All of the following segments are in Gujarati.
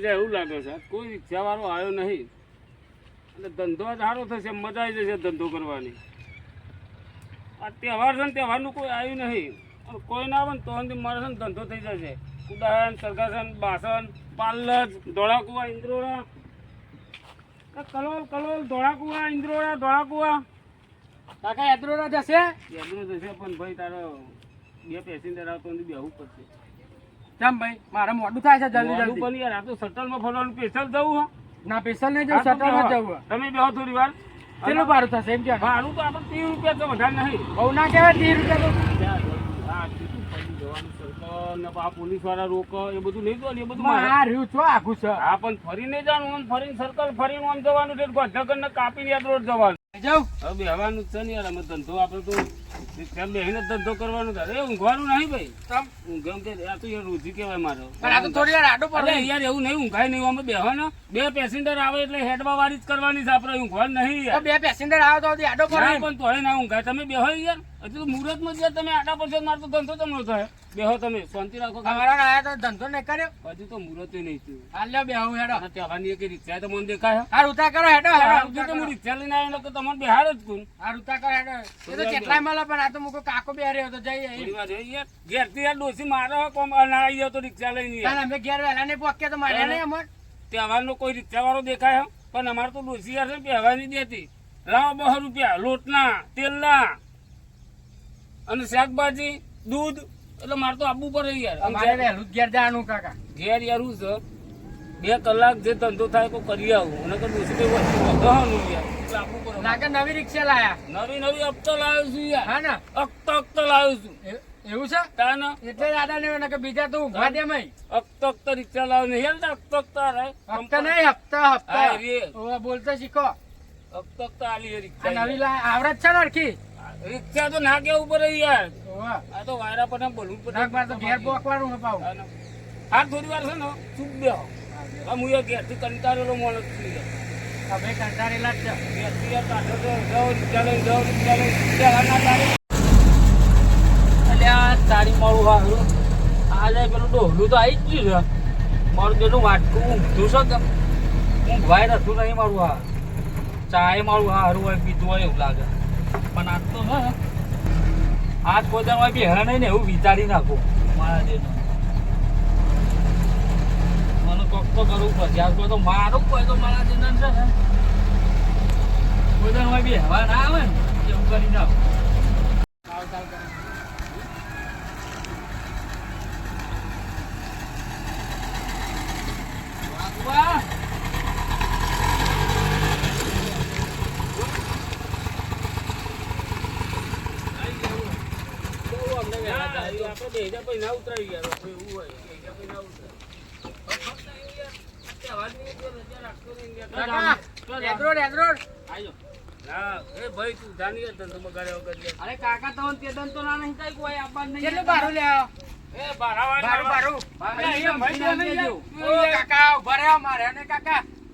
જાય એવું લાગે છે, કોઈ રિક્ષાવાળો આવ્યો નહીં. એટલે ધંધો જ સારો થશે, મજા આવી જશે ધંધો કરવાની. આ તહેવાર છે ને, તહેવારનું કોઈ આવ્યું નહીં. અને કોઈ ના આવે ને, તો મારે છે ને ધંધો થઈ જશે. ઉદાહરણ સરગાસન બાસન પાલજ, ધોળાકુવા ઇન્દ્રોડા કલોલ કલોલ, ધોળાકુવા ઇન્દ્રોડા ધોળાકુવા. કાકા એદ્રોડા જશે? એદ્રો જશે, પણ ભાઈ તારો બે પેસેન્જર આવતો બેહવું પડશે. કેમ ભાઈ? મારે મોડું થાય છે જલ્દી જલ્દી. પણ યાર આ તો શટલમાં ફરવાનું પેશલ જવું હો. ના પેશલ નહીં જવું તો શટરમાં જવું તમે બેહો થોડી વાર. કેટલું ભાડું થશે એમ કે ભાડું તો આપણે ત્રીસ રૂપિયા તો વધારે નહીં. બહુ ના કહેવાય ત્રીસ રૂપિયા પોલીસવાળા રોકો એ બધું નહીં જોવાનું એ બધું આ રહ્યું છો આખું છે. હા પણ ફરીને જવાનું આમ ફરીને સર્કલ ફરીને આમ જવાનું છે ને કાપીને યાદ રોડ જવાનું. જાઉં. હવે બેહવાનું છે ને યાર અમે ધંધો આપણે તો ત્યાં બેહીને ધંધો કરવાનો છે ઊંઘવાનું નહીં ભાઈ. ઊંઘ કે આ તો યાર રોજી કહેવાય મારો. પણ આ તો થોડી વાર આડો પડે. યાર એવું નહીં ઊંઘાય નહીં. અમે બેહો બે પેસેન્જર આવે એટલે હેડવા વાળી જ કરવાની છે આપણે. ઊંઘવાનું નહીં યાર. બે પેસેન્જર આવે તો આડો પડે. પણ તોય ના ઊંઘાય. તમે બેહો યાર. હજુ તો યાર તમે ધંધો તમને થાય. બેહો તમે. શાંતિ રાખો અમારા આયા તો ધંધો નહીં કર્યો. હજુ તો મુહૂર્ત નહીં થયું. હાલ લ્યો બેહું હેડો. અને એક રિક્ષા તો મને દેખાય. હાર ઉતા કરો હેડો હેડો. તો હું રિક્ષા લઈને આવ્યો બેહાર જ કું હાર ઉતા કરો હેડો. એ તો કેટલાય મળે પણ આ તો મુકો કાકો બે રહ્યો તો જઈએ યાર ઘેરથી ડોસી મારે કોમ અનાઈ તો રિક્ષા લઈને અમે ઘેર વહેલા ને પહોંચ્યા તો માર્યા નહીં અમર તહેવારનો કોઈ રિક્ષા વાળો દેખાય પણ અમારે તો ડોસી યાર પહેવા નહીં દેતી લાવો બસો રૂપિયા લોટના તેલના અને શાકભાજી દૂધ. એટલે મારે તો આપવું પડે યાર. અમારે વહેલું ઘેર જવાનું કાકા. ઘેર યાર હું છે. બે કલાક જે ધંધો થાય તો કરી આવું. અને તો ડોસી કઈ વસ્તુ વધવાનું યાર. લાગે નવી રિક્ષા લાયા નવી નવી હપ્તો લાવ્યો છું હા ને અક્તો અક્તો લાવ્યો છું એવું છે તાના એટલે દાદા ને કે બીજા તો ઊંઘવા દે મય અક્તો અક્તો રિક્ષા લાવ નહીં યાર અક્તો અક્તો રે રહે. હપ્તા નહીં હપ્તા હપ્તા. ઓવા શીખો અક્તો અક્તો આલી રિક્ષા નવી. લાય આવડત છે ને અડખી રિક્ષા તો ના કેવું પડે યાર આ તો વાયરા પર બોલવું પડે તો ઘેર પોકવાનું હે પાછું. આ થોડી વાર છે ને ચૂપ બેહો આ હું ઘેરથી કંટાળેલો માણસ છું યાર અમે કંટાળેલા જ છે તારી મારું હારું આજે પેલું ડોહલું તો આવી જ ગયું છે મારું બેનું વાટકું ઊંઘતું છે ઊંઘવાય નતું નહીં મારું હા ચાય મારું હારું હોય પીતું હોય એવું લાગે પણ આજ તો આજ કોઈ હોય બેહે નહીં ને એવું વિચારી નાખું મારા જેનું મને કોક તો કરવું પડશે આજ કોઈ તો મારું કોઈ તો મારા જેનું છે ને કોઈ દાડો હોય બેહવા ના આવે ને એવું કરી નાખું ચાલ ચાલ કરે વાહ ના, એ આપણે બે હજાર પછી ના ઉતરાવી યાર આપણે એવું હોય બે હજાર પછી ના ઉતરાય. અરે કાકા તો તે દન તો ના નહીં થાય કોઈ આપવાનું નહીં કેટલું ભાડું લે યાર. ઓ કાકા ઊભા રહ્યા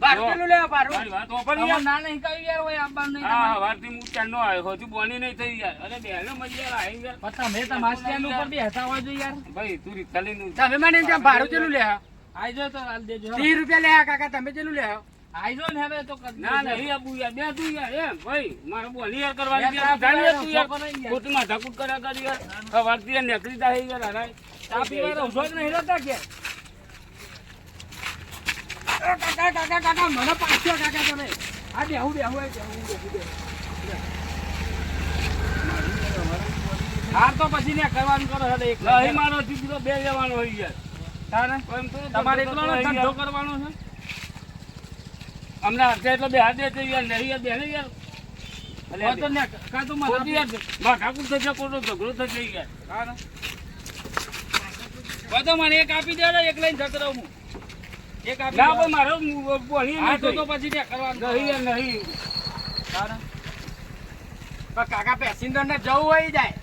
ભાડું કેટલું લે ભાડું મારી વાત હોભળ યાર. ના નહીં કહ્યું યાર કોઈ આપવાનું નહીં હા, હવારથી હું ત્યાંનો આવ્યો. હજુ બોની નહીં થઈ યાર. અરે બેને મળી યાર, આઈ યાર. પણ તમે તમારા સ્ટેન્ડ ઉપર બેસતા હોય છે યાર ભાઈ, તું રિક્ષા મને ભાડું કેટલું લે આઈજો તો હાલ દેજો. ત્રીસ રૂપિયા લે કાકા તમે કેટલું લે આઈજો ને હવે તો ના, નહીં આપું યાર. બે તું યાર, એમ, ભાઈ, મારે બોની યાર કરવાની યાર, જાણી તું યાર. છોકરો નહીં યાર. ખોટી માથાકૂટ કર્યા કરી યાર. હવારથી યાર નીકળી જાય યાર, હરાય. ચા પીવા રહો છો નહીં રહેતા કે કાકા કાકા કાકા મને પાછો કાકા તમે આ બેહું બેહું બેહું બેહું બેહું હાર તો પછી ને કરવાનું કરો એટલે એક મારો દીકરો બે લેવાનો હોય યાર. તમારે એકલો ધંધો કરવાનો છે? અમને હાથે એટલે બે હાથે છે યાર, નહીં યાર, બેને યાર. કાકા પેસેન્જર ને જવું હોય જાય.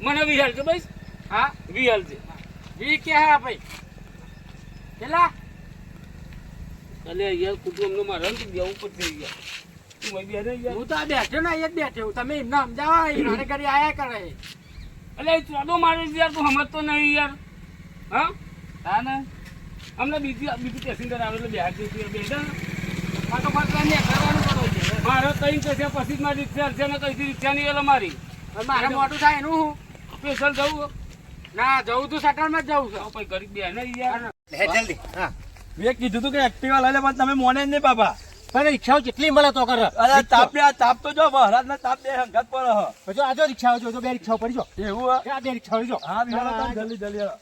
મને વિહલ છે ભાઈ હા? વિહલ છે. વી કે હા ભાઈ. કેટલા એટલે યાર કુટુંબનો મારે ને બેવું પડશે યાર તું બેને યાર. હું તો આ બેઠો ને અહીંયા બેઠો છું. તમે એમને સમજાવો એ મારે ઘરે આયા કરે. એ ચોદો મારે યાર તું સમજતો નહીં યાર. હા? હા ને? અમને બીજી બીજું પેસેન્જર આવે એટલે બેહાર જઈશું બે જણ ફટાફટ લઈને કરવાનું કરો છે. મારે કઈ કશે પછી જ મારી રિક્ષા છે ને કઈ રિક્ષા નહીં એટલે મારી. મારે મોટું થાય એનું હું? સ્પેશિયલ જવું ના જવું તું સટરમાં જ જવું છે. તો પછી ગરીબ બે ને યાર હે જલ્દી. હા. મેં કીધું તું કે એક્ટિવા લઈ લે પણ તમે મોને જ નહીં બાપા પણ રિક્ષાઓ કેટલી મળે તો કર. અરે તાપ બે તાપ તો જો મહારાજ ના તાપ બે હંગત પર હ. જો આજો રિક્ષાઓ જો જો બે રિક્ષાઓ પડી જો. એવું હે? આ બે રિક્ષાઓ જો. હા બિહાર જલ્દી જલ્દી હેડો.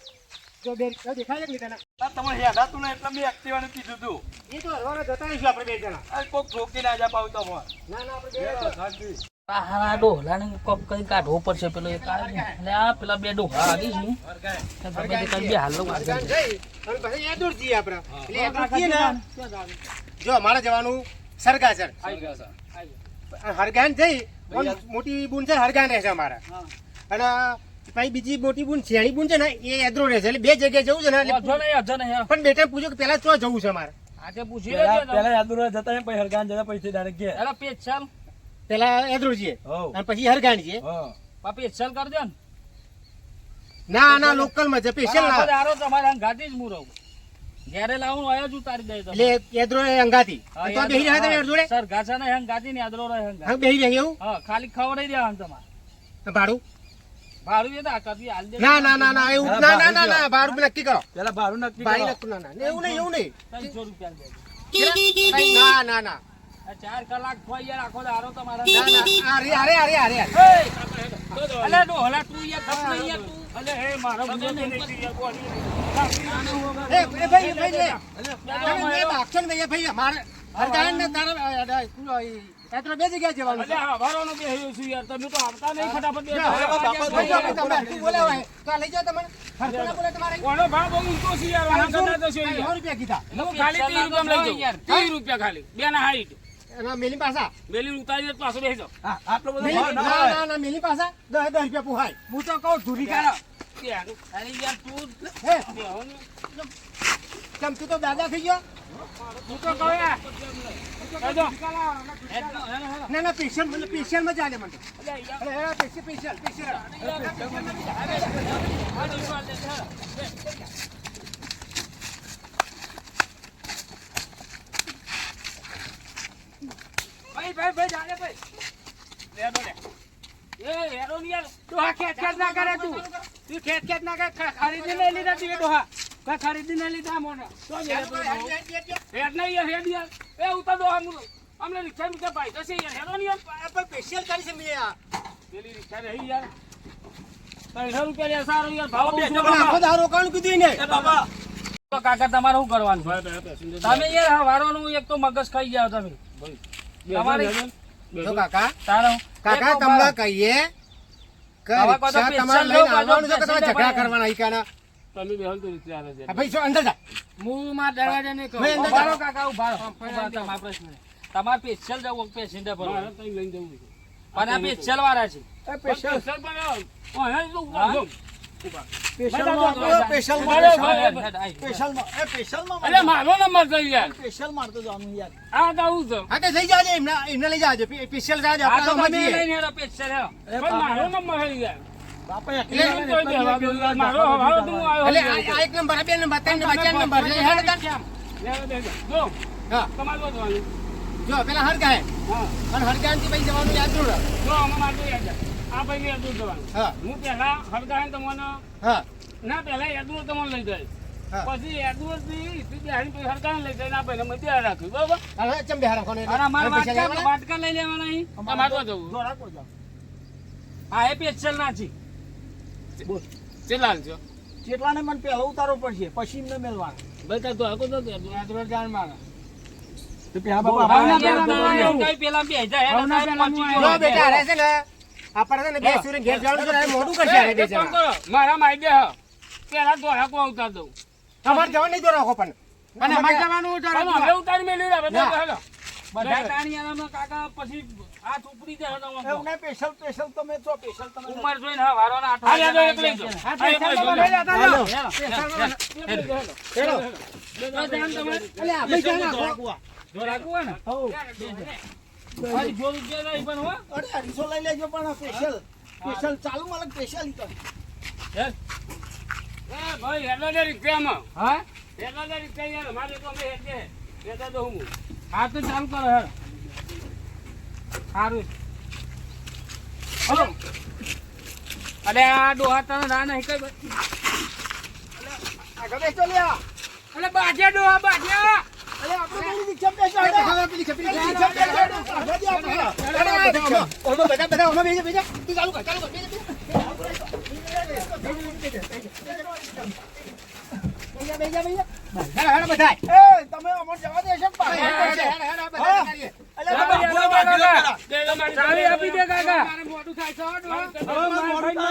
જો બે રિક્ષાઓ દેખાય છે કે તને? તમે હેડાતું ને એટલે મેં એક્ટિવાનું કીધું તું. એ તો હરવાના જતા રહીશું આપણે બે જણા. કોક ઠોકી ના જા પાવ તો મોં. ના ના આપણે બે જણા. શાંતિ. આ કોક કઈ કાઢવો પડશે. પેલો એક છે. એટલે આ પેલા બે ડોહા આવી છે. તો તમે કઈ બે હાલો હરગાન જઈ અને પછી એદુર જઈએ આપણે એટલે એદુર જઈએ ને જો અમારે જવાનું સરગાસર. અને હરગાન જઈ મોટી બુન છે હરગાન રહેશે અમારે. અને પછી બીજી મોટી બુન શેણી બુન છે ને એ એદરો રહેશે. એટલે બે જગ્યાએ જવું છે ને પણ બેટા પૂછ્યું કે પેલા ચો જવું છે અમારે. આજે પૂછી પેલા યાદુરા જતા પછી હરગાન જતા પછી ડાયરેક્ટ ગયા એલા પેજ ચાલ પેલા એદરો જઈએ અને પછી હરગાન જઈએ હા. પા કર દે ને. ના ના લોકલમાં છે સ્પેશિયલ ના આરો તમારા અંગાથી જ હું રહું. ઘેરે લાવું આયો જ ઉતારી દે તમે એટલે એદરો એ અંગાતી તો બેહી રહ્યા તમે જોડે? સર ઘાસા ને હંગાથી ને આદરો રહે હંગા હા બેહી રહ્યા એવું? હા ખાલી ખવડાવી દેવાનું તમારે. ભાડું? ભાડું એ તો આ કરવી હાલ દે ના ના ના ના એવું ના ના ના ના ભાડું નક્કી કરો. પેલા ભાડું નક્કી ભાઈ નક્કી ના ના એવું નહીં એવું નહીં. ત્રણસો રૂપિયા દે ના ના ના. આ ચાર કલાક થઈ યાર આખો દારો તમારા. ના ના અરે અરે અરે અરે અરે એ! અલે તું યાર ખપ નહીં યાર તું. અલે હે મારો બીજો નહીં યાર બોલી. એ એ ભાઈ ભાઈ લે. તમે બે ભાગશો ને ભાઈ ભાઈ અમારે હરગાન ને તારા એટલો બે જગ્યાએ જવાનું અલે હા વારોનો બે હૈયો છું યાર તમે તો આવતા નહીં ફટાફટ બે. તો લઈ જાઓ તમને હરખું ના બોલે તમારે. કોનો ભાવ બહુ ઊંચો છે યાર વાના કરતા છે સો રૂપિયા કીધા. ખાલી ત્રીસ રૂપિયા લઈ રૂપિયા ખાલી. બે ના હાઈટ એના મેલી પાસા મેલી ઉતારી પાછો બેસી આટલો બધો ના ના ના મેલી પાસા દસ દસ રૂપિયા પુહાય. હું તો કહું ધૂરી કાઢો. અરે યાર તું હે? કેમ તું તો દાદા થઈ ગયો. હું તો કહું. ના ના સ્પેશિયલ મને સ્પેશિયલમાં ચાલે મને. અરે સ્પેશિયલ સ્પેશિયલ આ દિવસ વાળ દે, હેડો. ભાઈ ભાઈ ભાઈ જાને ભાઈ. લેડો લે. એ હેરો ને યાર. ડોહા ખેત ખેંચ ના કરે તું. તું ખેત ખેત ના કરે. ખ- ખરીદી નહીં લીધા તું એ ડોહા. કઈ ખરીદી નહીં લીધા મોને તો હેડ નહીં યાર, હેડ યાર. એ ઉતાર દો આમ. અમને રિક્ષા મીટર ભાઈ થશે યાર. હેરો ને યાર. સ્પેશિયલ કરી છે મેં આ. પેલી રિક્ષા રહી યાર. ત્રણસો રૂપિયા યાર સારો યાર. ભાવ બહુ આખો દારો રોકાણ કીધું ને બાબા. કાકા તમારે શું કરવાનું? તમે યાર હવારોનું એક તો મગજ ખાઈ ગયા તમે. તમારે જો કાકા કાકા તમને કહીએ કે હવે કોઈ તો રિક્ષા તમારે લઈને આવવાનું છે કે તમે ઝઘડા કરવાના ઈકાના તમે બેહો તો રિક્ષા આવે છે ભાઈ શું અંદર જા. હું માં દરવાજે નહીં કહું. ભાઈ, અંદર ઊભા રહો જાઓ. કાકા ઊભા રહો. ઊભા રહો, તમારો પ્રશ્ન. તમારે પેશન્ટ જવું પેશન્ટ પર લઈને જવું છે. પણ આ પેશન્ટ વાળા છે. પણ મારો નંબર છે યાર. સ્પેશિયલ મારતો જવાનું યાર. આ તો છે. હા તો જાજે એમને એમને લઈ જાજે. સ્પેશિયલ જાજે તો પણ મારો નંબર. જો. હા. તમારે વધવાનું. જો પેલા હરગાય હા. અને હરગાનથી ભાઈ જવાનું યાદ ન આ ભાઈ ને જવાનું. હા. હું પહેલા હરગાય તમને હા. ના પહેલા યાદુર તમને લઈ જાય પછી યાદુરથી સીધી હારી પછી હરગાય લઈ જાય આ ભાઈને ત્યાં રાખ્યું બરોબર? હવે ચમ બેહારા કોને અને અમારે વાટકા વાટકા લઈ લેવાના અહીં. તમારે તો જવું. જો રાખો જાઓ. હા એ પેશન્ટ ના છે. ચેલાલ છો કેટલાને મને પહેલો ઉતારવો પડશે પછી એમને મેળવાના. ભાઈ તો આગળ તો જાણ મારે. તો પેલા બાપા બે જાય. બેટા ને આપણે ને બે સુરી ઘેર જવાનું છે ને મોડું કરશે બે જણા. મારા માઈ દે પેલા ધોળા કો ઉતાર દઉં તમારે જવા નહીં દોરા રાખો પણ અને અમારે જવાનું પણ હવે ઉતારી મે આવે બધા ના. હેલો બધા તાણિયાના કાકા પછી હાથ ઉપડી જાય એવું તમારો. નહીં પેશલ સ્પેશિયલ તમે તો પેશલ તમે ઉમર જોઈને હા વારો ના આઠ હા યાદો એક લઈ જો. હા, એક લઈ જાઓ. હાલો. હેડો. હેલો. હેલો તમે અલે આ ભાઈ જાણ રાખો. જો રાખવું હોય ને હઉ. જો રૂપિયા નહીં પણ હો. અરે અઢીસો લઈ લેજો પણ સ્પેશિયલ સ્પેશિયલ ચાલુ મળે સ્પેશિયલ તો. ભાઈ હેડો દે રિક્ષામાં હા? હેડો દે રિક્ષા યાર મારે તો અમે હેડે હેડો તો હું. હા તો ચાલુ કરો હેડ. સારું. હલો. અરે આ ડોહા તને ના નહીં કઈ. અલે બાજ્યા ડોહા બાજ્યા.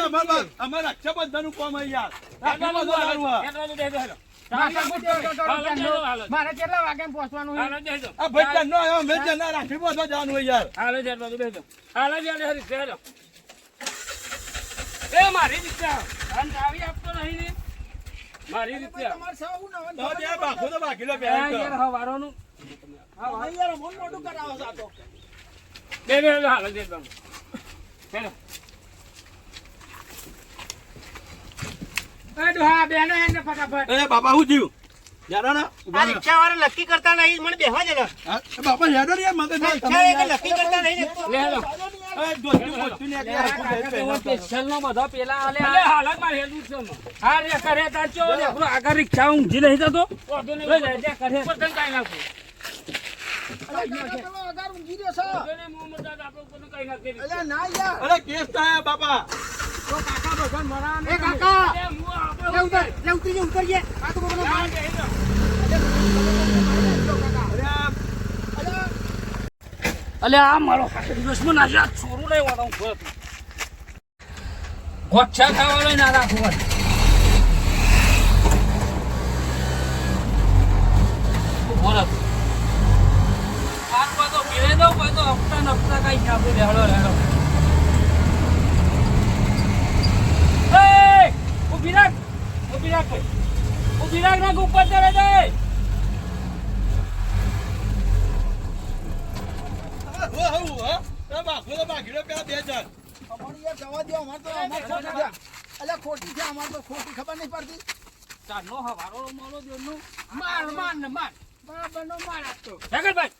અમર અમારે રક્ષાબંધનનું કામ યાર. હા. મારે કેટલા વાગે પહોંચવાનું આ ભાઈ આવ્યો મેં જવાનું હોય યાર. એ મારી અને ચાવી આપતો નહીં ને. મારી રિક્ષા તો બે બાખો તો બાકી લો આ યાર હવારોનું. બે બે બે એને ફટાફટ એ બાપા હું થયું યાર ના આ રિક્ષાવાળા નક્કી કરતા નહીં મને બેહવા દે બાપા હેડો યાર મગજ આ રિક્ષા એક નક્કી કરતા નહીં ને. લે હેલો એ દોસ્તી બોસ્તી ને યાર, કાકા તો એવો special નો બધો પેલા આલે અલે હાલતમાં હેડું છે હમણાં. હા રે કરે તાર ચો લે આપણો આગળ રિક્ષા ઊંઘી નહીં જતો. અરે કેસ થાય બાપા. અલે. આ તો મારો દુશ્મન આજે આ છોરું લઈ વાળો ઊભો હતો. ગોઠિયા ખાવા લઈ ના રાખો બધો પીરે બધો હપ્તા કાંઈ આપી દે. હળો, ઊભી રાખ. ઊભી રાખ ઊભી રાખ, રાખ, ઉપર ચડે જાય. ખોટી એ બાખો તો બાકી લો પેલા બે જણ ચારનો હવારો મોલો દેવનું. માર માર ને માર જગત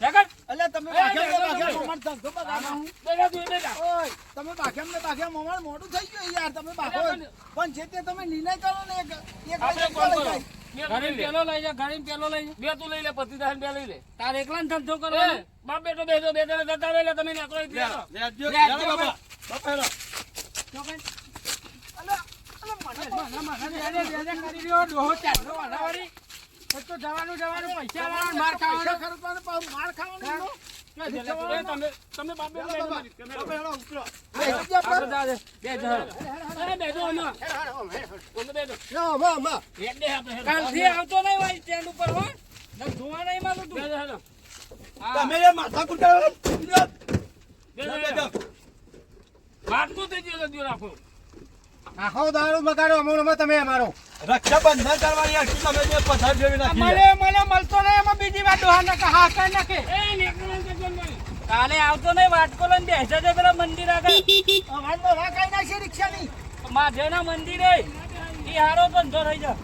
જગત. તમે બે, તું એ બેટા. ઓય, તમે બાખેમ ને બાખેમ મમર મોટું થઈ ગયું યાર તમે બાખો પણ જે તે તમે નિર્ણય કરો ને એક એક લઈ લે. પેલો લઈ જા ઘરે પેલો લઈ બે તું લઈ લે પતિ દાન બે લઈ લે તારે એકલા ને ધંધો કરો બાપ બેટો બેસો બે જણા જતા રહે તમે નીકળો એટલે લે, હેલો. લે, આપજો. લે, આપજો, લે, બાપા. બાપા, જવાનું પૈસા માર પાછું માર ખાવાનો તમે તમે. તમે ઉતરો. બે ના, માં, માં. આપણે કાલથી આવતો નહીં ભાઈ સ્ટેન્ડ ઉપર હો. જોવા નહીં માનું તું. તમે માથા કૂટાડો. બેસો. માટલું થઈ ગયો રાખો. આખો દારૂ બગાડો અમોણમાં તમે અમારો. રક્ષાબંધન કરવાની આખી તમે જે પથાર જેવી નાખી મને મને મળતો નહીં એમાં બીજી વાત ડોહા નાખે હા કઈ નાખે. ને ને. કાલે આવતો નહીં વાટકો લઈને બેસે છે પેલા મંદિર આગળ. અમારમાં વાંક આઈ નાખી રિક્ષાની. માધેવના મંદિરે એ. હારો ધંધો થઈ જા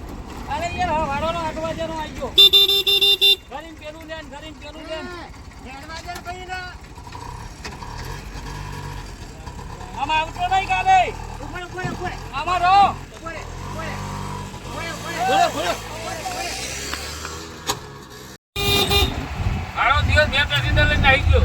અરે યાર હારો નો આઠ વાગ્યાનો આવી ગયો. ઘરીમ પેલું લેન ઘરીમ પેલું લેન આમાં આવતો નહીં કાલે. અમારો! આડો દિવસ બે પેસેન્જર લઈને આવી ગયો.